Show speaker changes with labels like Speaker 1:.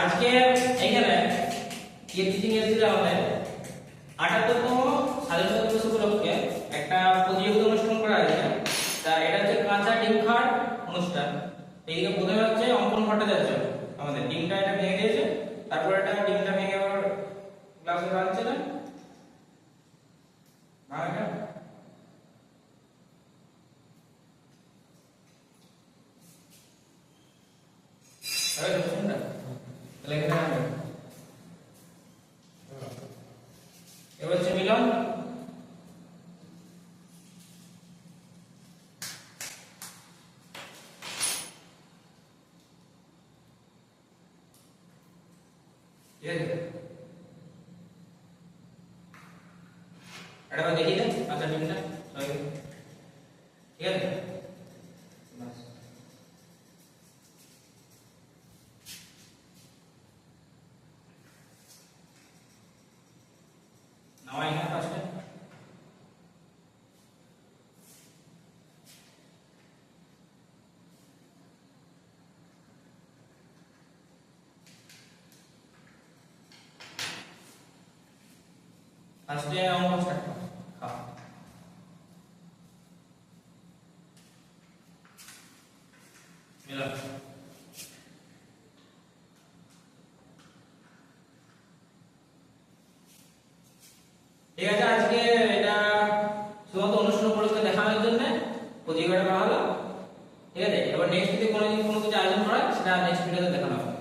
Speaker 1: আজকে এইখানে যে টিচিং এসেছিল আমাদের আটাত্তরতম স্বাধীনতা দিবস উপলক্ষে একটা প্রতিযোগিতা অনুষ্ঠান করা হয়েছে। তা এটা হচ্ছে কাঁচা ডিম খাওয়ার অনুষ্ঠান। এইদিকে প্রথমে হচ্ছে অঙ্কন ভট্টাচার্য আমাদের। ডিমটা এটা ভেঙে দিয়েছে। তারপর এটা ডিমটা ভেঙে আবার গ্লাসে রাখছে না? ভাঙা শুনটা তাহলে এখানে আনবে এবার হচ্ছে মিলন ঠিক আছে এটা দেখিয়ে দেন আচ্ছা টিমটা সবাইকে ঠিক আছে বাস নামাই না ফার্স্টে ফার্স্টে অঙ্ক স্টার্ট ঠিক আছে, আজকে এটা শুধুমাত্র অনুষ্ঠান উপলক্ষে দেখানোর জন্য প্রতিযোগিতা করা হলো। ঠিক আছে, এবার নেক্সট যদি কোনো কোনো কিছু আয়োজন করা সেটা নেক্সট ভিডিওতে দেখানো হবে।